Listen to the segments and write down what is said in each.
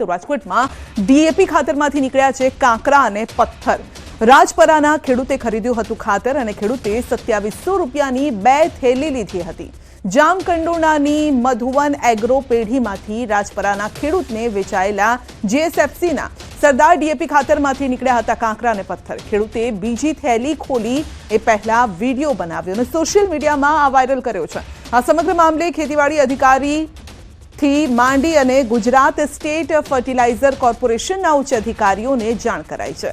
તો રાજકોટમાં ડીએપી ખાતરમાંથી નીકળ્યા છે કાંકરા અને પથ્થર. રાજપરાના ખેડૂતે ખરીદ્યું હતું ખાતર અને ખેડૂતે સત્યાવીસો રૂપિયાની બે થેલી લીધી હતી. જામકંડોરણાની મધુવન એગ્રો પેઢીમાંથી રાજપરાના ખેડૂતને વેચાયેલા જીએસએફસીના સરદાર ડીએપી ખાતરમાંથી નીકળ્યા હતા કાંકરા અને પથ્થર. ખેડૂતે બીજી થેલી ખોલી એ પહેલા વીડિયો બનાવ્યો અને સોશિયલ મીડિયામાં આ વાયરલ કર્યો છે. આ સમગ્ર મામલે ખેતીવાડી અધિકારી થી માંડી અને ગુજરાત સ્ટેટ ફર્ટિલાઇઝર કોર્પોરેશનના ઉચ્ચ અધિકારીઓને જાણ કરાઈ છે.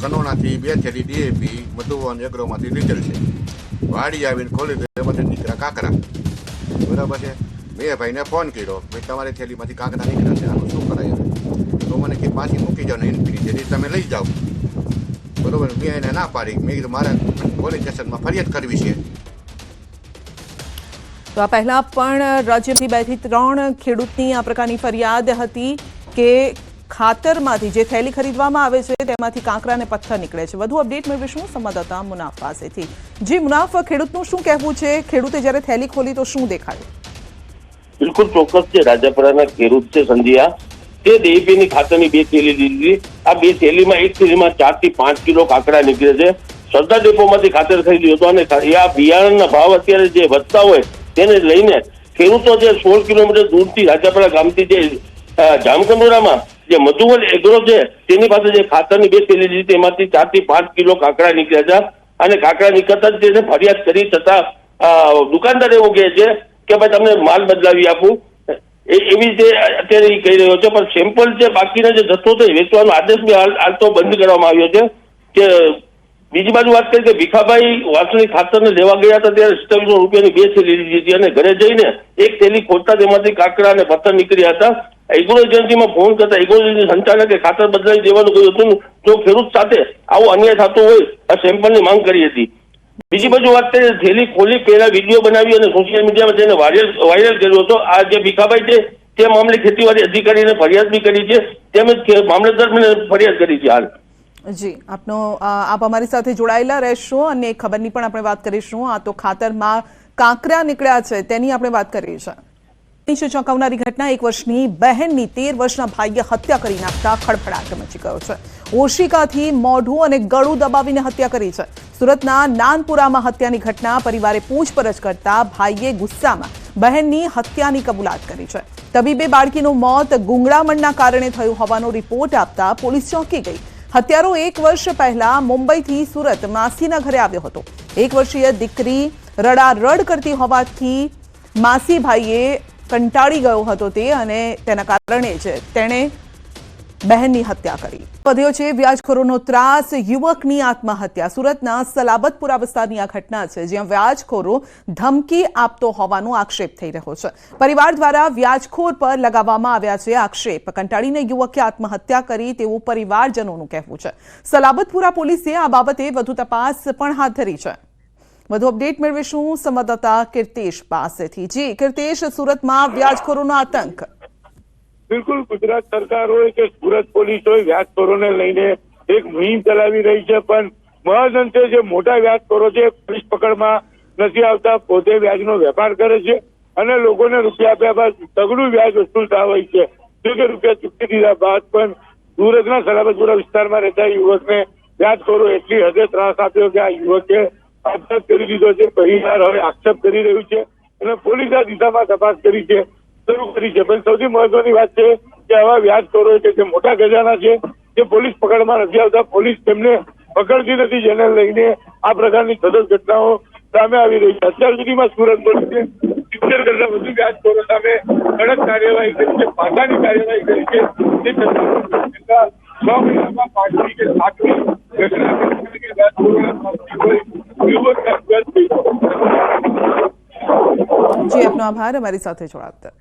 કનોણાથી બે થેલી ડીએપી મધુવન એગ્રોમાંથી લીધેલ છે. વાડી આવીને ખોલી દે એમાંથી નીકળ્યા કાંકરા. બરાબર છે? મેં ભાઈને ફોન કર્યો ભાઈ તમારી થેલીમાંથી કાંકરા નીકળ્યા છે, આનું શું કરાય તો મને કે પાછી મૂકી જાઓ ને થેલી, તમે લઈ જાઓ. બરોબર મેં એને ના પાડી. મેં કીધું મારે પોલીસ સ્ટેશનમાં ફરિયાદ કરવી છે. તો આ પહેલા પણ રાજ્યથી બેથી ત્રણ ખેડૂતની આ પ્રકારની ફરિયાદ હતી કે ખાતરમાંથી જે થેલી ખરીદવામાં આવે છે તેમાંથી કાંકરા અને પથ્થર નીકળે છે. વધુ અપડેટ મેળવીશું સંવાદદાતા મુનાફ પાસેથી. જી મુનાફ ખેડૂતનું શું કહેવું છે? ખેડૂતે જ્યારે થેલી ખોલી તો શું દેખાયું? બિલકુલ ચોક્કસ છે. રાજાપુરાના ખેડૂત છે સંધિયા. તે DAP ખાતરની બે થેલી લીધી. આ બે થેલીમાં એક થેલીમાં ચારથી પાંચ કિલો કાકડા નીકળે છે. સરદાર ડેપોમાંથી ખાતર ખરીદ્યું હતું અને આ બિયારણના ભાવ અત્યારે જે વધતા હોય તેને લઈને ખેડૂતો જે સોળ કિલોમીટર દૂરથી રાજાપરા ગામથી જે જામકંડોરામાં જે મધુવન એગ્રો છે, તેની પાસે જે ખાતરની બે થેલી લીધી, તેમાંથી ચારથી પાંચ કિલો કાકડા નીકળ્યા છે. અને કાકડા નીકળતા જ તેને ફરિયાદ કરી છતાં દુકાનદાર એવું કહે છે કે, ભાઈ, તમને માલ બદલાવી આપું. એવી રીતે અત્યારે કહી રહ્યો છે, પણ સેમ્પલ જે બાકીના જે જથ્થો છે વેચવાનો આદેશ બી હાલ તો બંધ કરવામાં આવ્યો છે. કે બીજી બાજુ વાત કરી કે ભીખાભાઈ વાસણી ખાતરને લેવા ગયા હતા ત્યારે સત્તાવીસો રૂપિયાની બે થેલી લીધી હતી અને ઘરે જઈને એક થેલી ખોટતા તેમાંથી કાકડા અને પથ્થર નીકળ્યા હતા. એગ્રો એજન્સીમાં ફોન કરતા એગ્રો એજન્સી સંચાલકે ખાતર બદલાવી દેવાનું કહ્યું હતું જો ખેડૂત સાથે આવો અન્યાય થતો હોય, આ સેમ્પલની માંગ કરી હતી. બીજી બાજુ વાત કરીએ તો થેલી ખોલી પહેલા વીડિયો બનાવી અને સોશિયલ મીડિયામાં તેને વાયરલ વાયરલ કર્યો હતો, આ જે ભીખાભાઈ છે, તે મામલે ખેતીવાડી અધિકારીને ફરિયાદ બી કરી છે, તેમજ મામલતદારને ફરિયાદ કરી છે હાલ. જી, આપનો આપ અમારી સાથે જોડાયેલા રહેશો અને ખબરની પણ આપણે વાત કરીશું. આ તો ખાતરમાં કાંકરા નીકળ્યા છે, તેની આપણે વાત કરી છે નીચે ચોંકાવનારી ઘટના, એક વર્ષની બહેનની તેર વર્ષના ભાઈએ હત્યા કરી નાખતા ખળભળાટ મચી ગયો છે. ઓશિકાથી મોઢું અને ગળું દબાવીને હત્યા કરી છે. સુરતના નાનપુરામાં હત્યાની ઘટના પરિવારે પૂછપરછ કરતા ભાઈએ ગુસ્સામાં બહેનની હત્યાની કબૂલાત કરી છે. તબીબે બાળકીનું મોત ગુંગળામણના કારણે થયું હોવાનો રિપોર્ટ આપતા પોલીસ ચોંકી ગઈ. હત્યારો એક વર્ષ પહેલા મુંબઈથી સુરત માસીના ઘરે આવ્યો હતો. એક વર્ષીય દીકરી રડારડ કરતી હોવાથી માસી ભાઈએ કંટાળી ગયો હતો તે અને તેના કારણે જ તેણે બહેનની હત્યા કરી. વધ્યો છે, વ્યાજખોરોનો ત્રાસ, યુવકની આત્મહત્યા. સુરતના સલાબતપુરા વિસ્તારની આ ઘટના છે, જ્યાં વ્યાજખોરો ધમકી આપતો હોવાનો આક્ષેપ થઈ રહ્યો છે. પરિવાર દ્વારા વ્યાજખોર પર લગાવવામાં આવ્યા છે આક્ષેપ. કંટાળીને યુવકે આત્મહત્યા કરી તેવું પરિવારજનોનું કહેવું છે. સલાબતપુરા પોલીસે આ બાબતે વધુ તપાસ પણ હાથ ધરી છે. વધુ અપડેટ મેળવીશું સંવાદદાતા કીર્તેશ પાસેથી. જી, કીર્તેશ, સુરતમાં વ્યાજખોરોનો આતંક. બિલકુલ ગુજરાત સરકાર હોય કે સુરત પોલીસ હોય, વ્યાજખોરોને લઈને એક મુહિમ ચલાવી રહી છે, પણ મહદઅંતે જે મોટા વ્યાજખોરો છે પોલીસ પકડમાં નથી આવતા, પોતે વ્યાજનો વેપાર કરે છે અને લોકોને રૂપિયા આપ્યા બાદ તગડું વ્યાજ વસૂલતા હોય છે. જો કે રૂપિયા ચૂકવી દીધા બાદ પણ સુરતના સલાબતપુરા વિસ્તારમાં રહેતા યુવકને વ્યાજખોરો એટલી હદે ત્રાસ આપ્યો કે આ યુવકે આપઘાત કરી દીધો છે, પરિવાર હવે આક્ષેપ કરી રહ્યું છે અને પોલીસ આ દિશામાં તપાસ કરી છે. શરૂ કરી છે. પણ સૌથી મહત્વની વાત છે કે આવા વ્યાજખોરો છે જે મોટા ગજાના છે, જે પોલીસ પકડમાં નથી આવતા, પોલીસ તેમને પકડતી નથી. જેને લઈને આ પ્રકારની સતત ઘટનાઓ સામે આવી રહી છે. અત્યાર સુધીમાં સુરત પોલીસે સિત્તેર કરતા વધુ વ્યાજખોરો સામે કડક કાર્યવાહી કરી છે, પાસાની કાર્યવાહી કરી છે. તે છતાં છેલ્લા છ મહિનામાં પાંચમી કે સાતમી ઘટના બની છે કે વ્યાજખોરોના સામની કોઈ યુવકના વ્યાજ થઈ જી, આપનો આભાર. અમારી સાથે જોડાતા